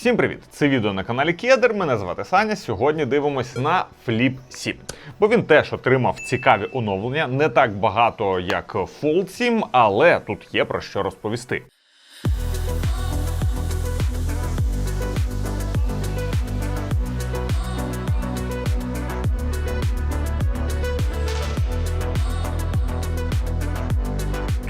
Всім привіт! Це відео на каналі Кедр. Мене звати Саня. Сьогодні дивимось на Flip 7. Бо він теж отримав цікаві оновлення, не так багато, як Fold 7, але тут є про що розповісти.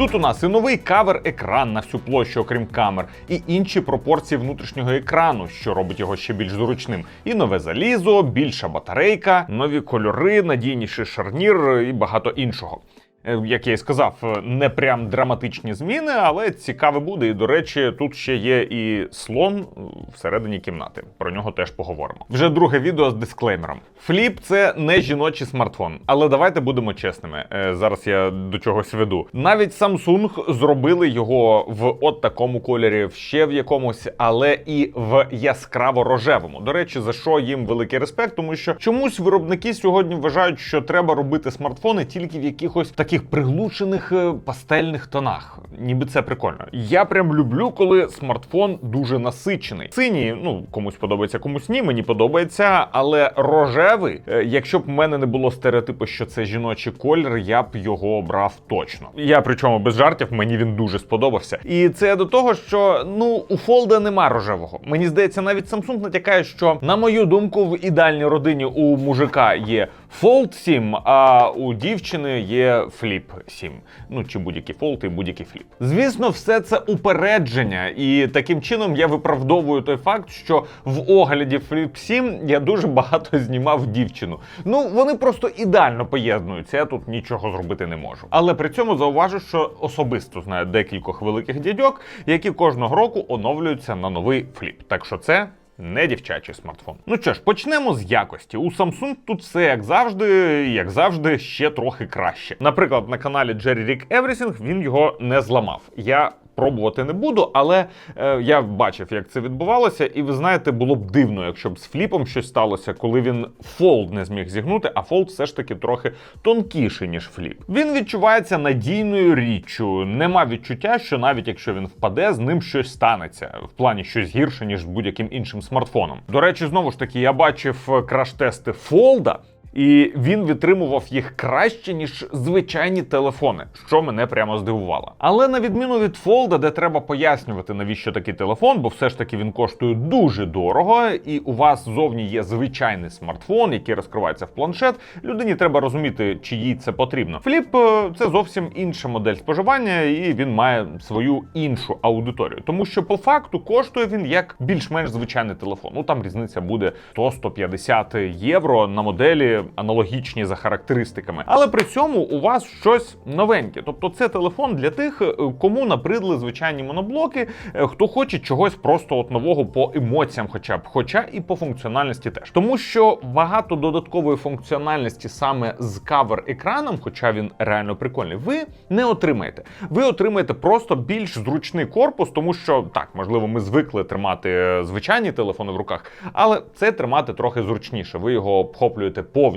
Тут у нас і новий кавер-екран на всю площу, окрім камер, і інші пропорції внутрішнього екрану, що робить його ще більш зручним. І нове залізо, більша батарейка, нові кольори, надійніший шарнір і багато іншого. Е, Як я і сказав, е, не прям драматичні зміни, але цікаве буде. І до речі, тут ще є і слон е, всередині кімнати. Про нього теж поговоримо. Вже друге відео з дисклеймером. Фліп це не жіночий смартфон, але давайте будемо чесними. Зараз я до чогось веду. Навіть Samsung зробили його в от такому кольорі, ще в якомусь, але і в яскраво рожевому. До речі, за що їм великий респект, тому що чомусь виробники сьогодні вважають, що треба робити смартфони тільки в якихось таких приглушених е, пастельних тонах. Ніби це прикольно. Я прям люблю, коли смартфон дуже насичений. Синій, ну комусь подобається, комусь ні. Мені подобається, але рожевий, е, якщо б в мене не було стереотипу, що це жіночий колір, я б його обрав точно. Я причому без жартів, мені він дуже сподобався. І це до того, що ну у Фолда нема рожевого. Мені здається, навіть Samsung натякає, що на мою думку, в ідеальній родині у мужика є Fold 7, а у дівчини є Flip 7. Ну чи будь-який Fold і будь-який Flip. Звісно, все це упередження, і таким чином я виправдовую той факт, що в огляді Flip 7 я дуже багато знімав дівчину. Ну вони просто ідеально поєднуються. Я тут нічого зробити не можу. Але при цьому зауважу, що особисто знаю декількох великих дядьок, які кожного року оновлюються на новий фліп. Так що це. Не дівчачий смартфон. Ну що ж, почнемо з якості. У Samsung тут все як завжди, як завжди, ще трохи краще. Наприклад, на каналі Jerry Rick Everything він його не зламав. Я пробувати не буду, але е, я бачив, як це відбувалося, і ви знаєте, було б дивно, якщо б з фліпом щось сталося, коли він фолд не зміг зігнути, а фолд все ж таки трохи тонкіший, ніж фліп. Він відчувається надійною річчю. Нема відчуття, що навіть якщо він впаде, з ним щось станеться в плані щось гірше, ніж з будь-яким іншим смартфоном. До речі, знову ж таки, я бачив краш-тести фолда. І він витримував їх краще, ніж звичайні телефони, що мене прямо здивувало. Але на відміну від Фолда, де треба пояснювати, навіщо такий телефон, бо все ж таки він коштує дуже дорого, і у вас зовні є звичайний смартфон, який розкривається в планшет. Людині треба розуміти, чи їй це потрібно. Фліп е, це зовсім інша модель споживання, і він має свою іншу аудиторію, тому що по факту коштує він як більш-менш звичайний телефон. Ну там різниця буде 100-150 євро на моделі аналогічні за характеристиками. Але при цьому у вас щось новеньке. Тобто це телефон для тих, е, кому набридли звичайні моноблоки, е, хто хоче чогось просто от нового по емоціям, хоча б, хоча і по функціональності теж. Тому що багато додаткової функціональності саме з кавер-екраном, хоча він реально прикольний, ви не отримаєте. Ви отримаєте просто більш зручний корпус, тому що так, можливо, ми звикли тримати е, звичайні телефони в руках, але це тримати трохи зручніше. Ви його обхоплюєте повністю.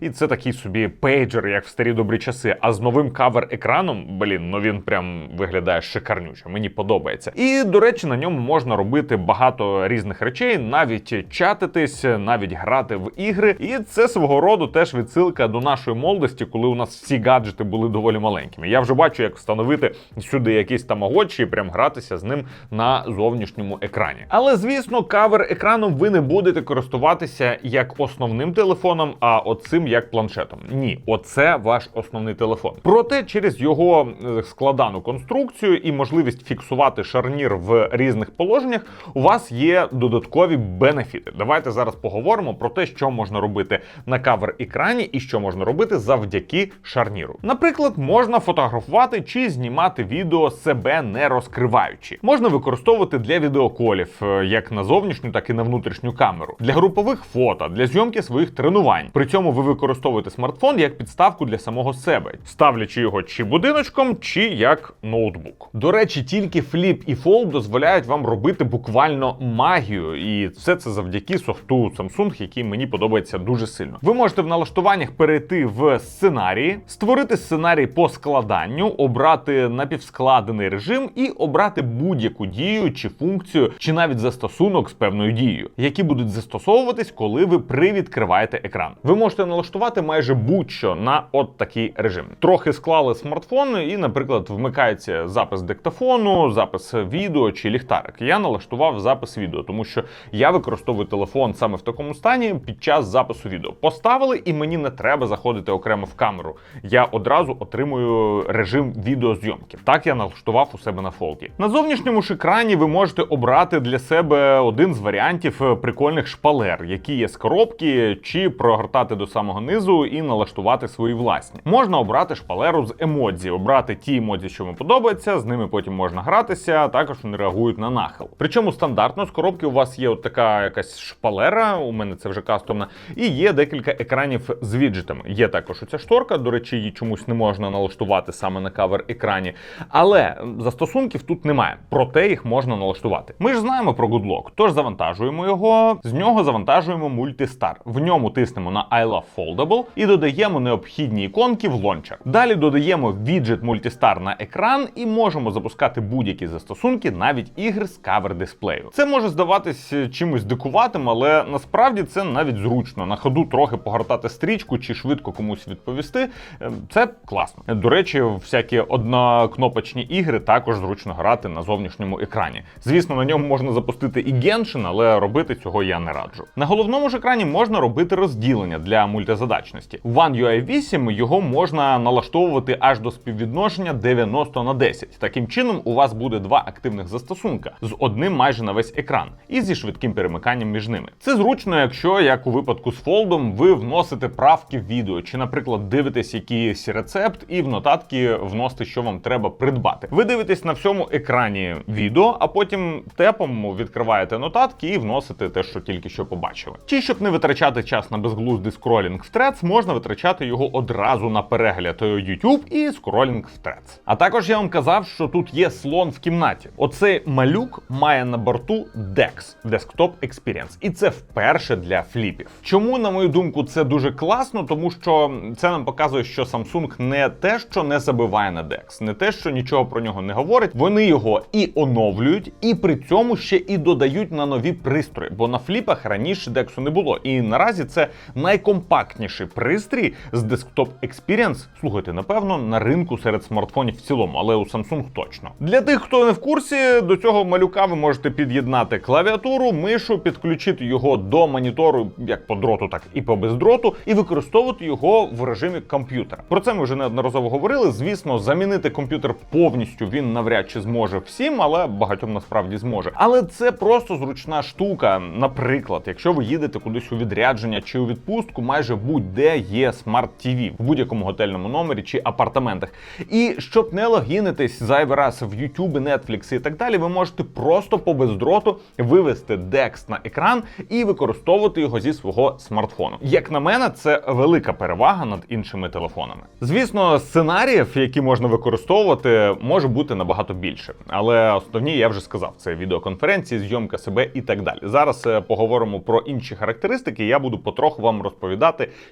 І це такий собі пейджер, як в старі добрі часи. А з новим кавер-екраном, блін, ну він прям виглядає шикарнюче. Мені подобається. І до речі, на ньому можна робити багато різних речей, навіть чатитись, навіть грати в ігри. І це свого роду теж відсилка до нашої молодості, коли у нас всі гаджети були доволі маленькими. Я вже бачу, як встановити сюди якийсь тамагочі і прям гратися з ним на зовнішньому екрані. Але звісно, кавер екраном ви не будете користуватися як основним телефоном, а оцим як планшетом. Ні, оце ваш основний телефон. Проте через його е, складану конструкцію і можливість фіксувати шарнір в різних положеннях, у вас є додаткові бенефіти. Давайте зараз поговоримо про те, що можна робити на кавер екрані і що можна робити завдяки шарніру. Наприклад, можна фотографувати чи знімати відео себе не розкриваючи. Можна використовувати для відеоколів, е, як на зовнішню, так і на внутрішню камеру, для групових фото, для зйомки своїх тренувань. При цьому ви використовуєте смартфон як підставку для самого себе, ставлячи його чи будиночком, чи як ноутбук. До речі, тільки Flip і Fold дозволяють вам робити буквально магію, і все це завдяки софту Samsung, який мені подобається дуже сильно. Ви можете в налаштуваннях перейти в сценарії, створити сценарій по складанню, обрати напівскладений режим і обрати будь-яку дію чи функцію, чи навіть застосунок з певною дією, які будуть застосовуватись, коли ви привідкриваєте екран. Ви можете налаштувати майже будь-що на от такий режим. Трохи склали смартфон, і, наприклад, вмикається запис диктофону, запис відео чи ліхтарик. Я налаштував запис відео, тому що я використовую телефон саме в такому стані під час запису відео. Поставили, і мені не треба заходити окремо в камеру. Я одразу отримую режим відеозйомки. Так я налаштував у себе на фолді. На зовнішньому ж екрані ви можете обрати для себе один з варіантів е, прикольних шпалер, які є з коробки, чи прогортати до самого низу і налаштувати свої власні. Можна обрати шпалеру з емодзі, обрати ті емодзі, що вам подобаються, з ними потім можна гратися. Також вони реагують на нахил. Причому стандартно з коробки у вас є от така якась шпалера. У мене це вже кастомна, і є декілька екранів з віджитами. Є також оця шторка. До речі, її чомусь не можна налаштувати саме на кавер екрані. Але застосунків тут немає. Проте їх можна налаштувати. Ми ж знаємо про GoodLock, тож завантажуємо його. З нього завантажуємо мультистар. В ньому тиснемо на I Love Foldable і додаємо необхідні іконки в лончер. Далі додаємо віджит мультистар на екран і можемо запускати будь-які застосунки, навіть ігри з кавер дисплею. Це може здаватись е, чимось дикуватим, але насправді це навіть зручно. На ходу трохи погортати стрічку чи швидко комусь відповісти. Е, Це класно. До речі, всякі однокнопочні ігри також зручно грати на зовнішньому екрані. Звісно, на ньому можна запустити і Genshin, але робити цього я не раджу. На головному ж екрані можна робити розділення для мультизадачності. В One UI 8 його можна налаштовувати аж до співвідношення 90 на 10. Таким чином, у вас буде два активних застосунка з одним майже на весь екран і зі швидким перемиканням між ними. Це зручно, якщо, як у випадку з фолдом, ви вносите правки в відео, чи, наприклад, дивитесь якийсь рецепт, і в нотатки вносите, що вам треба придбати. Ви дивитесь на всьому екрані відео, а потім тепом відкриваєте нотатки і вносите те, що тільки що побачили. Чи щоб не витрачати час на безглуздий скролінг Threads, можна витрачати його одразу на перегляд YouTube і скролінг в Threads. А також я вам казав, що тут є слон в кімнаті. Оцей малюк має на борту DeX – Desktop Experience. І це вперше для фліпів. Чому, на мою думку, це дуже класно, тому що це нам показує, що Samsung не те, що не забиває на DeX, не те, що нічого про нього не говорить. Вони його і оновлюють, і при цьому ще і додають на нові пристрої. Бо на фліпах раніше DeX не було. І наразі це найкомпактніший пристрій з Desktop Experience. Слухайте, напевно, на ринку серед смартфонів в цілому, але у Samsung точно. Для тих, хто не в курсі, до цього малюка ви можете під'єднати клавіатуру, мишу, підключити його до монітору як по дроту, так і по бездроту, і використовувати його в режимі комп'ютера. Про це ми вже неодноразово говорили. Звісно, замінити комп'ютер повністю він навряд чи зможе всім, але багатьом насправді зможе. Але це просто зручна штука. Наприклад, якщо ви їдете кудись у відрядження чи у відпустку, майже будь-де є смарт TV в будь-якому готельному номері чи апартаментах. І щоб не логінитись зайвий раз в YouTube, Netflix і так далі, ви можете просто по бездроту вивести DeX на екран і використовувати його зі свого смартфону. Як на мене, це велика перевага над іншими телефонами. Звісно, сценаріїв, які можна використовувати, може бути набагато більше. Але основні я вже сказав: це відеоконференції, зйомка себе і так далі. Зараз е, поговоримо про інші характеристики. Я буду потроху вам розповідати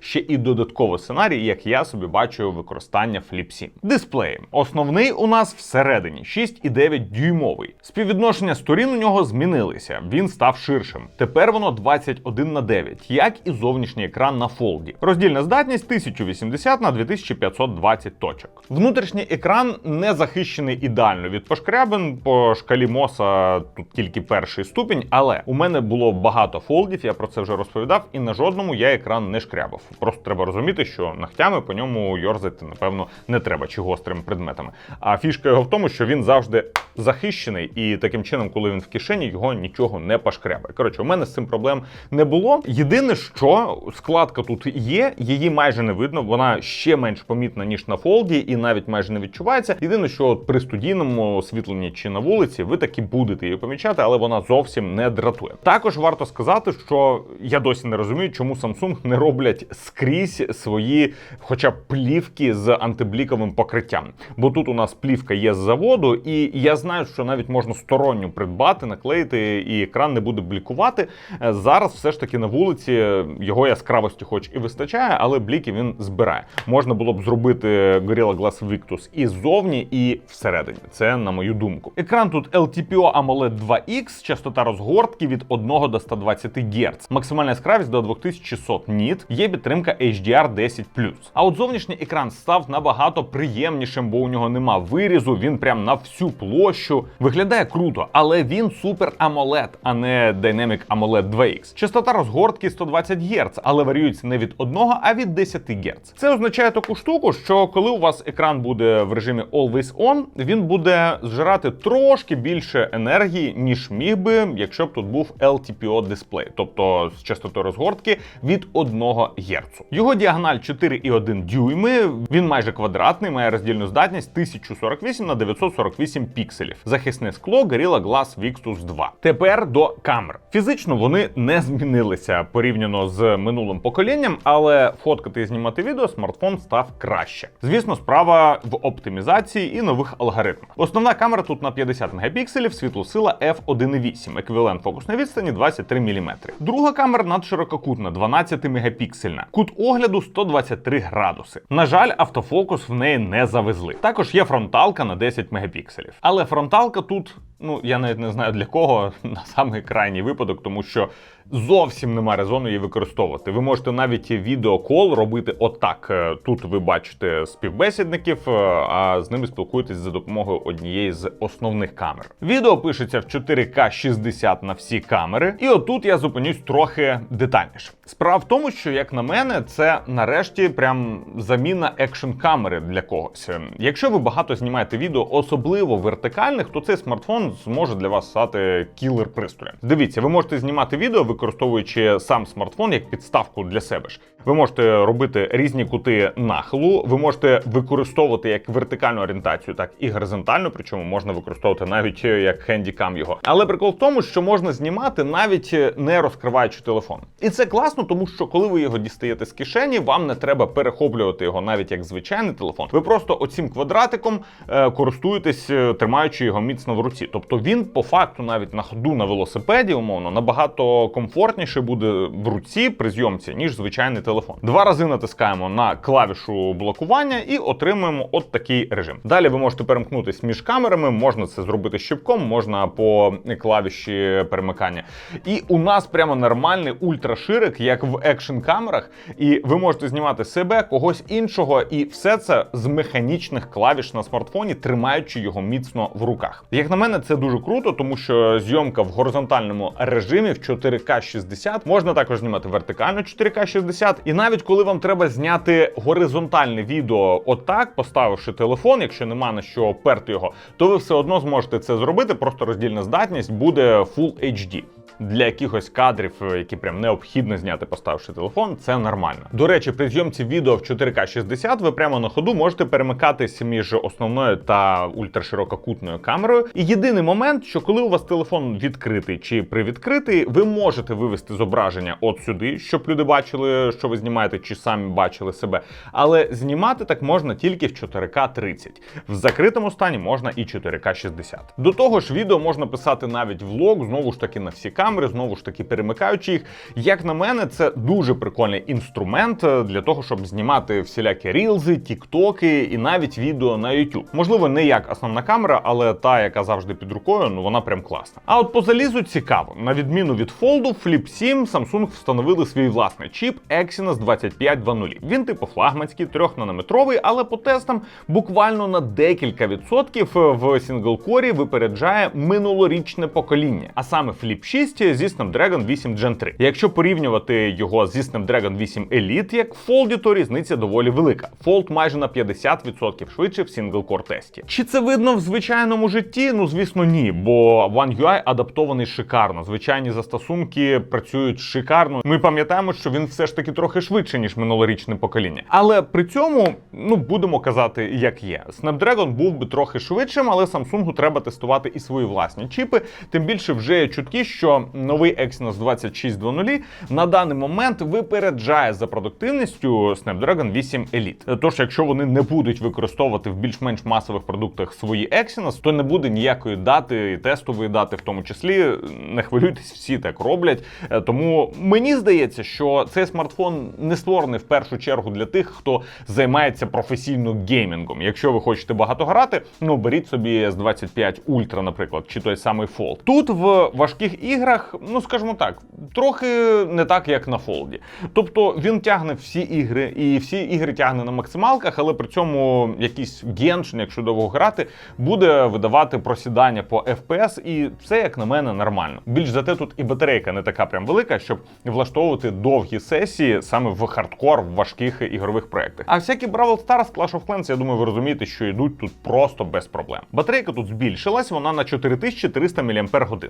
ще і додатково сценарій, як я собі бачу використання Flip 7. Дисплеї. Основний у нас всередині 6,9 дюймовий. Співвідношення сторін у нього змінилися. Він став ширшим. Тепер воно 21 на 9, як і зовнішній екран на фолді. Роздільна здатність 1080 на 2520 точок. Внутрішній екран не захищений ідеально від пошкрябин. По шкалі Моса тут тільки перший ступінь, але у мене було багато фолдів, я про це вже розповідав, і на жодному я екран не шкрябав. Просто треба розуміти, що ногтями по ньому йорзати, напевно, не треба чи гострими предметами. А фішка його в тому, що він завжди захищений, і таким чином, коли він в кишені, його нічого не пошкрябає. Коротше, у мене з цим проблем не було. Єдине, що складка тут є, її майже не видно. Вона ще менш помітна ніж на фолді, і навіть майже не відчувається. Єдине, що от при студійному освітленні чи на вулиці ви таки будете її помічати, але вона зовсім не дратує. Також варто сказати, що я досі не розумію, чому Samsung не роблять скрізь свої, хоча б плівки з антибліковим покриттям. Бо тут у нас плівка є з заводу, і я знаю, що навіть можна сторонню придбати, наклеїти, і екран не буде блікувати. Е, Зараз все ж таки на вулиці його яскравості, хоч і вистачає, але бліки він збирає. Можна було б зробити Gorilla Glass Victus і ззовні, і всередині. Це на мою думку. Екран тут LTPO AMOLED 2X, частота розгортки від 1 до 120 Гц, максимальна яскравість до 2600 ніт, є підтримка HDR 10 А от зовнішній екран став набагато приємнішим, бо у нього нема вирізу. Він прям на всю площу. Виглядає круто, але він супер AMOLED, а не Dynamic AMOLED 2X. Частота розгортки 120 Гц, але варіюється не від 1, а від 10 Гц. Це означає таку штуку, що коли у вас екран буде в режимі Always On, він буде зжирати трошки більше енергії, ніж міг би, якщо б тут був LTPO дисплей, тобто з частотою розгортки від 1 Гц. Його діагональ 4,1 дюйми. Він майже квадратний, має роздільну здатність 1048 на 948 пікселів. Захисне скло Gorilla Glass Victus 2. Тепер до камер. Фізично вони не змінилися порівняно з минулим поколінням, але фоткати і знімати відео смартфон став краще. Звісно, справа в оптимізації і нових алгоритмах. Основна камера тут на 50 мегапікселів, світлосила f1.8, еквівалент фокусної відстані 23 мм. Друга камера надширококутна, 12 мегапіксельна. Кут огляду 123 градуси. На жаль, автофокус в неї не завезли. Також є фронталка на 10 мегапікселів. Але фронталка тут, ну я навіть не знаю для кого, на самий крайній випадок, тому що зовсім нема резону її використовувати. Ви можете навіть відеокол робити отак. Е, Тут ви бачите співбесідників, е, а з ними спілкуєтесь за допомогою однієї з основних камер. Відео пишеться в 4К 60 на всі камери, і отут я зупинюсь трохи детальніше. Справа в тому, що як на мене, це нарешті прям заміна екшн камери для когось. Ем, Якщо ви багато знімаєте відео, особливо вертикальних, то цей смартфон зможе для вас стати кілер пристроєм. Дивіться, ви можете знімати відео, використовуючи сам смартфон як підставку для себе ж. Ви можете робити різні кути нахилу, ви можете використовувати як вертикальну орієнтацію, так і горизонтальну, причому можна використовувати навіть е, як хендікам його. Але прикол в тому, що можна знімати навіть е, не розкриваючи телефон. І це класно, тому що коли ви його дістаєте з кишені, вам не треба перехоплювати його навіть як звичайний телефон. Ви просто оцим квадратиком е, користуєтесь, тримаючи його міцно в руці. Тобто він по факту навіть на ходу на велосипеді, умовно, набагато комфортніше буде в руці при зйомці, ніж звичайний телефон. Два рази натискаємо на клавішу блокування і отримуємо от такий режим. Далі ви можете перемкнутися між камерами, можна це зробити щипком, можна по клавіші перемикання. І у нас прямо нормальний ультраширик, як в екшн камерах, і ви можете знімати себе, когось іншого, і все це з механічних клавіш на смартфоні, тримаючи його міцно в руках. Як на мене, це дуже круто, тому що зйомка в горизонтальному режимі в 4К 60 можна також знімати вертикально 4К 60. І навіть коли вам треба зняти горизонтальне відео, отак, поставивши телефон, якщо нема на що оперти його, то ви все одно зможете це зробити. Просто роздільна здатність буде Full HD. Для якихось кадрів, е, які прям необхідно зняти, поставивши телефон, це нормально. До речі, при зйомці відео в 4К 60 ви прямо на ходу можете перемикатись між основною та ультраширококутною камерою. І єдиний момент, що коли у вас телефон відкритий чи привідкритий, ви можете вивести зображення от сюди, щоб люди бачили, що ви знімаєте, чи самі бачили себе. Але знімати так можна тільки в 4К 30. В закритому стані можна і 4К 60. До того ж, відео можна писати навіть влог, знову ж таки на всі камери, знову ж таки перемикаючи їх. Як на мене, це дуже прикольний інструмент е, для того, щоб знімати всілякі рілзи, тіктоки і навіть відео на YouTube. Можливо, не як основна камера, але та, яка завжди під рукою, ну вона прям класна. А от по залізу цікаво, на відміну від Fold, Flip 7 Samsung встановили свій власний чіп Exynos 2520. Він типу флагманський, 3-нанометровий, але по тестам буквально на декілька відсотків в сінглкорі випереджає минулорічне покоління, а саме Flip 6 зі Snapdragon 8 Gen 3. Якщо порівнювати його зі Snapdragon 8 Elite, як в то різниця доволі велика. Fold майже на 50% швидше в сінглкор тесті. Чи це видно в звичайному житті? Ну звісно, ні, бо One UI адаптований шикарно. Звичайні застосунки працюють шикарно. Ми пам'ятаємо, що він все ж таки трохи швидше, ніж минулорічне покоління. Але при цьому, ну будемо казати, як є. Snapdragon був би трохи швидшим, але Samsung треба тестувати і свої власні чіпи. Тим більше вже є чутки, що новий Exynos 2600 на даний момент випереджає за продуктивністю Snapdragon 8 Elite. Тож, якщо вони не будуть використовувати в більш-менш масових продуктах свої Exynos, то не буде ніякої дати, тестової дати, в тому числі. Не хвилюйтесь, всі так роблять. Е, Тому мені здається, що цей смартфон не створений в першу чергу для тих, хто займається професійно геймінгом. Якщо ви хочете багато грати, ну беріть собі S25 Ultra, наприклад, чи той самий Fold. Тут в важких іграх, ну скажімо так, трохи не так, як на Fold. Тобто він тягне всі ігри, і всі ігри тягне на максималках, але при цьому якийсь Genshin, якщо довго грати, буде видавати просідання по FPS, і це, як на мене, нормально. Більш зате тут і батарейка не така прям велика, щоб влаштовувати довгі сесії саме в хардкор в важких ігрових проєктах. А всякі Brawl Stars, Clash of Clans, я думаю, ви розумієте, що йдуть тут просто без проблем. Батарейка тут збільшилась, вона на 4300 мАч.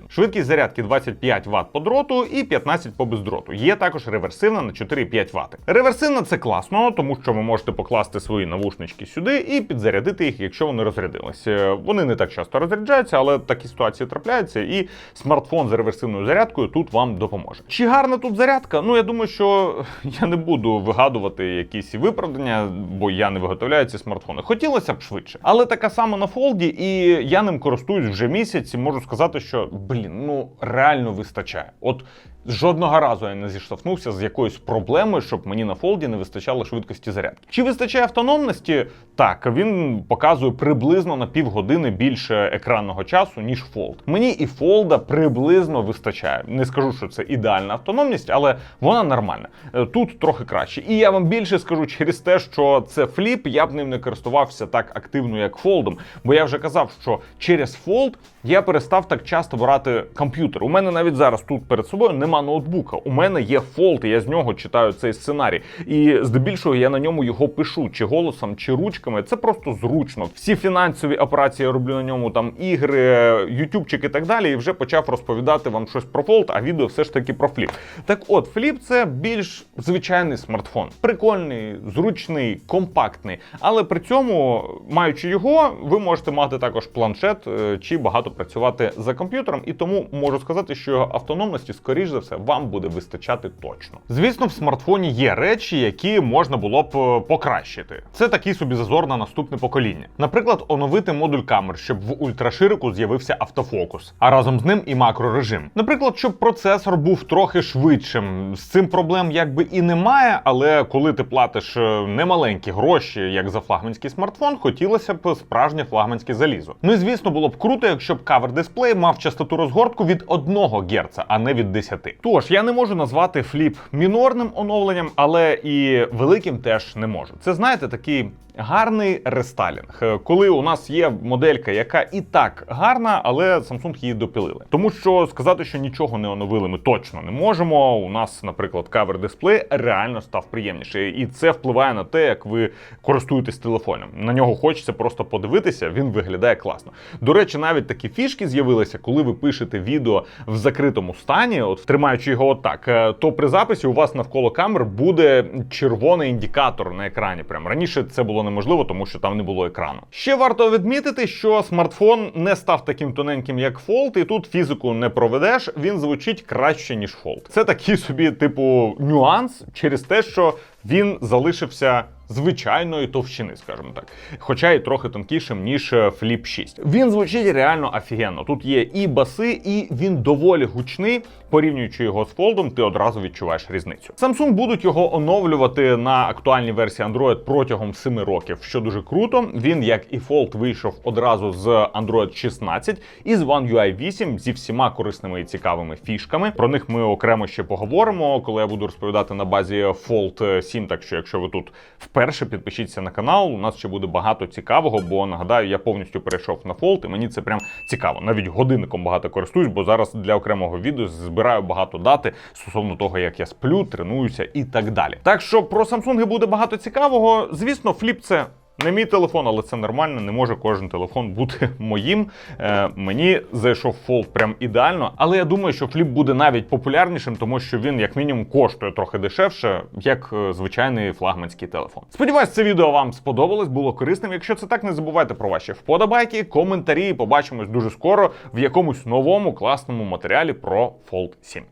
Швидкість зарядки 25 Вт по дроту і 15 по бездроту. Є також реверсивна на 4,5 Вт. Реверсивна це класно, тому що ви можете покласти свої навушнички сюди і підзарядити їх, якщо вони розрядилися. Вони не так часто розряджаються, але такі ситуації трапляються, і смартфон з реверсивною зарядкою тут вам допоможе. Чи гарна тут зарядка? Ну я думаю, що я не буду вигадувати якісь виправдання, бо я не виготовляю ці смартфони. Хотілося б швидше, але така сама на фолді, і я ним користуюсь вже місяць. і Можу сказати, що блін, ну реально вистачає. От Жодного разу я не зіштовхнувся з якоюсь проблемою, щоб мені на фолді не вистачало швидкості зарядки. Чи вистачає автономності? Так, він показує приблизно на півгодини більше екранного часу, ніж фолд. Мені і фолда приблизно вистачає. Не скажу, що це ідеальна автономність, але вона нормальна. Е, Тут трохи краще. І я вам більше скажу через те, що це фліп, я б ним не користувався так активно, як фолдом. Бо я вже казав, що через фолд я перестав так часто брати комп'ютер. У мене навіть зараз тут перед собою нема ноутбука. У мене є фолд, і я з нього читаю цей сценарій. І здебільшого я на ньому його пишу, чи голосом, чи ручками. Це просто зручно. Всі фінансові операції я роблю на ньому, там ігри, ютубчик і так далі. І вже почав розповідати вам щось про фолд, а відео все ж таки про фліп. Так от, фліп це більш звичайний смартфон. Прикольний, зручний, компактний. Але при цьому, маючи його, ви можете мати також планшет е, чи багато працювати за комп'ютером. І тому можу сказати, що його автономності, скоріш за все, вам буде вистачати точно. Звісно, в смартфоні є речі, які можна було б е, покращити. Це такий собі зазор на наступне покоління. Наприклад, оновити модуль камер, щоб в ультраширику з'явився автофокус, а разом з ним і макрорежим. Наприклад, щоб процесор був трохи швидшим. З цим проблем якби і немає, але коли ти платиш е, немаленькі гроші, як за флагманський смартфон, хотілося б справжнє флагманське залізо. Ну і звісно, було б круто, якщо б кавер дисплей мав частоту розгортку від 1 Гц, а не від 10. Тож я не можу назвати фліп мінорним оновленням, але і великим теж не можу. Це знаєте такий. Гарний рестайлінг, Е, коли у нас є моделька, яка і так гарна, але Samsung її допилили. Тому що сказати, що нічого не оновили, ми точно не можемо. У нас, наприклад, кавер дисплей реально став приємніший, і це впливає на те, як ви користуєтесь телефоном. На нього хочеться просто подивитися, він виглядає класно. До речі, навіть такі фішки з'явилися, коли ви пишете відео в закритому стані, от тримаючи його отак, е, то при записі у вас навколо камер буде червоний індикатор на екрані. Прям раніше це було неможливо, тому що там не було екрану. Ще варто відмітити, що смартфон не став таким тоненьким, як Fold, і тут фізику не проведеш. Він звучить краще ніж Fold. Це такий собі, типу, нюанс через те, що він залишився. Звичайної товщини, скажімо так, хоча і трохи тонкішим, ніж е, Flip 6. Він звучить реально офігенно. Тут є і баси, і він доволі гучний. Порівнюючи його з Fold, ти одразу відчуваєш різницю. Samsung будуть його оновлювати на актуальній версії Android протягом 7 років, що дуже круто. Він, як і Fold, вийшов одразу з Android 16 і з One UI 8 зі всіма корисними і цікавими фішками. Про них ми окремо ще поговоримо, коли я буду розповідати на базі Fold 7. Так що, якщо ви тут вперше підпишіться на канал, у нас ще буде багато цікавого, бо нагадаю, я повністю перейшов на фолт, і мені це прям цікаво. Навіть годинником багато користуюсь, бо зараз для окремого відео збираю багато дати стосовно того, як я сплю, тренуюся і так далі. Так що про Samsung буде багато цікавого. Звісно, фліп це Не мій телефон, але це нормально. Не може кожен телефон бути моїм. Е, мені зайшов Fold прям ідеально, але я думаю, що фліп буде навіть популярнішим, тому що він, як мінімум, коштує трохи дешевше, як е, звичайний флагманський телефон. Сподіваюсь, це відео вам сподобалось, було корисним. Якщо це так, не забувайте про ваші вподобайки, коментарі. Побачимось дуже скоро в якомусь новому класному матеріалі про Fold 7.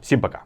Всім пока.